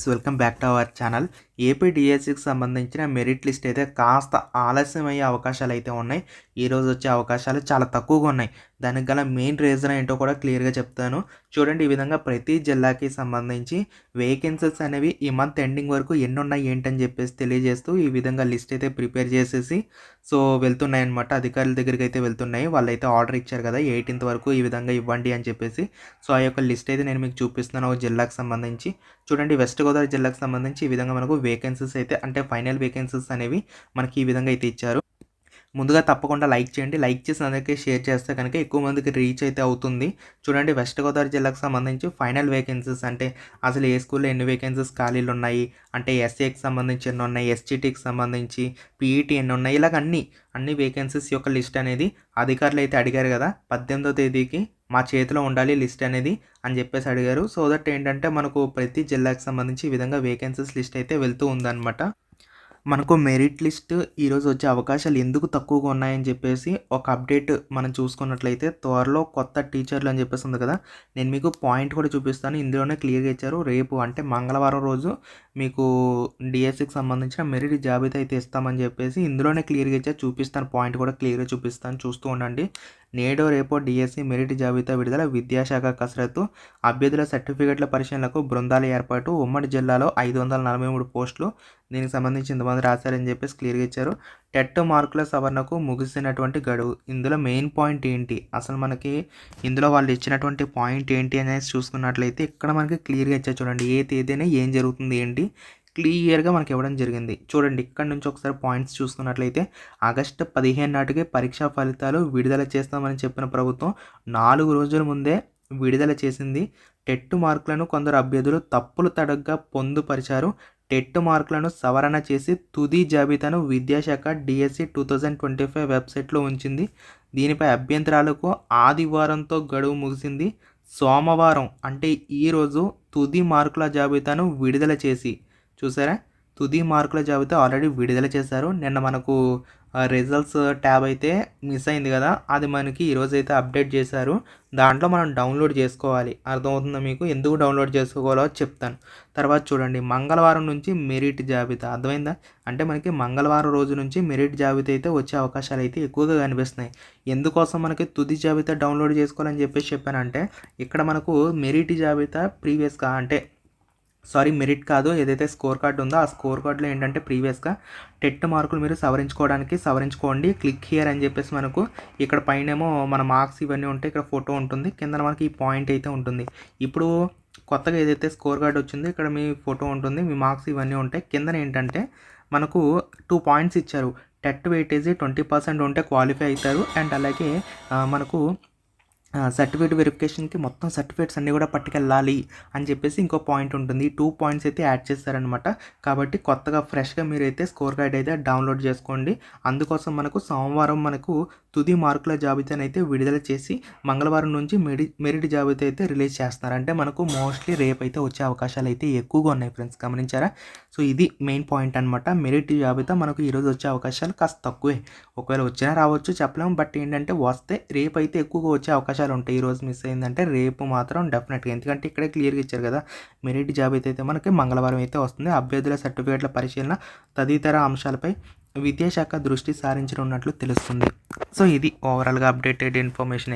friends welcome back to our channel. AP డిఎస్సికి సంబంధించిన merit list అయితే కాస్త ఆలస్యం అయ్యే అవకాశాలు అయితే ఉన్నాయి ఈరోజు వచ్చే అవకాశాలు చాలా తక్కువగా ఉన్నాయి. దానికి గల మెయిన్ రీజన్ ఏంటో కూడా క్లియర్గా చెప్తాను. చూడండి ఈ విధంగా ప్రతి జిల్లాకి సంబంధించి వేకెన్సీస్ అనేవి ఈ మంత్ ఎండింగ్ వరకు ఎన్ని ఉన్నాయి ఏంటని చెప్పేసి తెలియజేస్తూ ఈ విధంగా లిస్ట్ అయితే ప్రిపేర్ చేసేసి సో వెళ్తున్నాయి అనమాట అధికారుల దగ్గరికి అయితే వెళ్తున్నాయి. వాళ్ళు అయితే ఆర్డర్ ఇచ్చారు కదా ఎయిటీన్త్ వరకు ఈ విధంగా ఇవ్వండి అని చెప్పేసి. సో ఆ యొక్క లిస్ట్ అయితే నేను మీకు చూపిస్తున్నాను. ఒక జిల్లాకు సంబంధించి చూడండి వెస్ట్ గోదావరి జిల్లాకు సంబంధించి ఈ విధంగా మనకు వేకెన్సీస్ అయితే అంటే ఫైనల్ వేకెన్సీస్ అనేవి మనకి ఈ విధంగా అయితే ఇచ్చారు. ముందుగా తప్పకుండా లైక్ చేయండి. లైక్ చేసి అందరికీ షేర్ చేస్తే కనుక ఎక్కువ మందికి రీచ్ అయితే అవుతుంది. చూడండి వెస్ట్ గోదావరి జిల్లాకు సంబంధించి ఫైనల్ వేకెన్సీస్ అంటే అసలు ఏ స్కూల్లో ఎన్ని వేకెన్సీస్ ఖాళీలు ఉన్నాయి? అంటే ఎస్ఏకి సంబంధించి ఎన్ని ఉన్నాయి? ఎస్టీటీకి సంబంధించి పీఈటీ ఎన్ని ఉన్నాయి? ఇలాగ అన్ని అన్ని వేకెన్సీస్ యొక్క లిస్ట్ అనేది అధికారులు అయితే అడిగారు కదా. పద్దెనిమిదో తేదీకి మా చేతిలో ఉండాలి లిస్ట్ అనేది అని చెప్పేసి అడిగారు. సో దట్ ఏంటంటే మనకు ప్రతి జిల్లాకు సంబంధించి ఈ విధంగా వేకెన్సీస్ లిస్ట్ అయితే వెళ్తూ ఉందన్నమాట. మనకు మెరిట్ లిస్ట్ ఈరోజు వచ్చే అవకాశాలు ఎందుకు తక్కువగా ఉన్నాయని చెప్పేసి ఒక అప్డేట్ మనం చూసుకున్నట్లయితే త్వరలో కొత్త టీచర్లు అని చెప్పేసి ఉంది కదా. నేను మీకు పాయింట్ కూడా చూపిస్తాను. ఇందులోనే క్లియర్గా ఇచ్చారు. రేపు అంటే మంగళవారం రోజు మీకు డిఎస్సికి సంబంధించిన మెరిట్ జాబితా అయితే ఇస్తామని చెప్పేసి ఇందులోనే క్లియర్గా ఇచ్చా చూపిస్తాను. పాయింట్ కూడా క్లియర్గా చూపిస్తాను. చూస్తూ ఉండండి. నేడో రేపో డిఎస్సి మెరిట్ జాబితా విడుదల విద్యాశాఖ కసరత్తు అభ్యర్థుల సర్టిఫికెట్ల పరిశీలనకు బృందాల ఏర్పాటు ఉమ్మడి జిల్లాలో ఐదు వందల నలభై మూడు పోస్టులు దీనికి సంబంధించి ఇంతమంది రాశారని చెప్పేసి క్లియర్గా ఇచ్చారు. టెట్ మార్కుల సవరణకు ముగిసినటువంటి గడువు. ఇందులో మెయిన్ పాయింట్ ఏంటి? అసలు మనకి ఇందులో వాళ్ళు ఇచ్చినటువంటి పాయింట్ ఏంటి అనేది చూసుకున్నట్లయితే ఇక్కడ మనకి క్లియర్గా ఇచ్చారు చూడండి. ఏ తేదీన ఏం జరుగుతుంది ఏంటి? క్లియర్గా మనకి ఇవ్వడం జరిగింది. చూడండి ఇక్కడ నుంచి ఒకసారి పాయింట్స్ చూసుకున్నట్లయితే ఆగస్టు పదిహేను నాటికి పరీక్షా ఫలితాలు విడుదల చేస్తామని చెప్పిన ప్రభుత్వం నాలుగు రోజుల ముందే విడుదల చేసింది. టెట్ మార్కులను కొందరు అభ్యర్థులు తప్పులు తడగ్గా పొందుపరిచారు. టెట్ మార్కులను సవరణ చేసి తుది జాబితాను విద్యాశాఖ DSC two thousand twenty five వెబ్సైట్లో ఉంచింది. దీనిపై అభ్యంతరాలకు ఆదివారంతో గడువు ముగిసింది. సోమవారం అంటే ఈరోజు తుది మార్కుల జాబితాను విడుదల చేసి. చూసారా? తుది మార్కుల జాబితా ఆల్రెడీ విడుదల చేశారు. నిన్న మనకు రిజల్ట్స్ ట్యాబ్ అయితే మిస్ అయింది కదా అది మనకి ఈరోజు అయితే అప్డేట్ చేశారు. దాంట్లో మనం డౌన్లోడ్ చేసుకోవాలి. అర్థమవుతుందా మీకు? ఎందుకు డౌన్లోడ్ చేసుకోవాలో చెప్తాను. తర్వాత చూడండి. మంగళవారం నుంచి మెరిట్ జాబితా. అర్థమైందా? అంటే మనకి మంగళవారం రోజు నుంచి మెరిట్ జాబితా అయితే వచ్చే అవకాశాలు అయితే ఎక్కువగా కనిపిస్తున్నాయి. ఎందుకోసం మనకి తుది జాబితా డౌన్లోడ్ చేసుకోవాలని చెప్పేసి చెప్పానంటే ఇక్కడ మనకు మెరిట్ జాబితా ప్రీవియస్గా అంటే సారీ మెరిట్ కాదు. ఏదైతే స్కోర్ కార్డు ఉందో ఆ స్కోర్ కార్డులో ఏంటంటే ప్రీవియస్గా టెట్ మార్కులు మీరు సవరించుకోవడానికి సవరించుకోండి. క్లిక్ హియర్ అని చెప్పేసి మనకు ఇక్కడ పైనేమో మన మార్క్స్ ఇవన్నీ ఉంటాయి. ఇక్కడ ఫోటో ఉంటుంది. కింద మనకి ఈ పాయింట్ అయితే ఉంటుంది. ఇప్పుడు కొత్తగా ఏదైతే స్కోర్ కార్డ్ వచ్చిందో ఇక్కడ మీ ఫోటో ఉంటుంది. మీ మార్క్స్ ఇవన్నీ ఉంటాయి. కింద ఏంటంటే మనకు టూ పాయింట్స్ ఇచ్చారు. టెట్ వెయిటేజీ ట్వంటీ పర్సెంట్ ఉంటే క్వాలిఫై అవుతారు. అండ్ అలాగే మనకు సర్టిఫికేట్ వెరిఫికేషన్కి మొత్తం సర్టిఫికేట్స్ అన్నీ కూడా పట్టుకెళ్ళాలి అని చెప్పేసి ఇంకో పాయింట్ ఉంటుంది. టూ పాయింట్స్ అయితే యాడ్ చేస్తారనమాట కాబట్టి కొత్తగా ఫ్రెష్గా మీరైతే స్కోర్ కార్డ్ అయితే డౌన్లోడ్ చేసుకోండి. అందుకోసం మనకు సోమవారం మనకు తుది మార్కుల జాబితాను అయితే విడుదల చేసి మంగళవారం నుంచి మెడి మెరిట్ జాబితా అయితే రిలీజ్ చేస్తున్నారు. అంటే మనకు మోస్ట్లీ రేపు అయితే వచ్చే అవకాశాలు అయితే ఎక్కువగా ఉన్నాయి ఫ్రెండ్స్ గమనించారా? సో ఇది మెయిన్ పాయింట్ అనమాట మెరిట్ జాబితా మనకు ఈరోజు వచ్చే అవకాశాలు కాస్త తక్కువే. ఒకవేళ వచ్చినా రావచ్చు చెప్పలేము బట్ ఏంటంటే వస్తే రేపు అయితే ఎక్కువగా వచ్చే అవకాశాలు ఉంటాయి ఈరోజు మిస్ అయిందంటే రేపు మాత్రం డెఫినెట్గా ఎందుకంటే ఇక్కడే క్లియర్గా ఇచ్చారు కదా మెరిట్ జాబితా అయితే మనకి మంగళవారం అయితే వస్తుంది అభ్యర్థుల సర్టిఫికేట్ల పరిశీలన తదితర అంశాలపై విద్యాశాఖ దృష్టి సారించనున్నట్లు తెలుస్తుంది. సో ఇది ఓవరాల్గా అప్డేటెడ్ ఇన్ఫర్మేషన్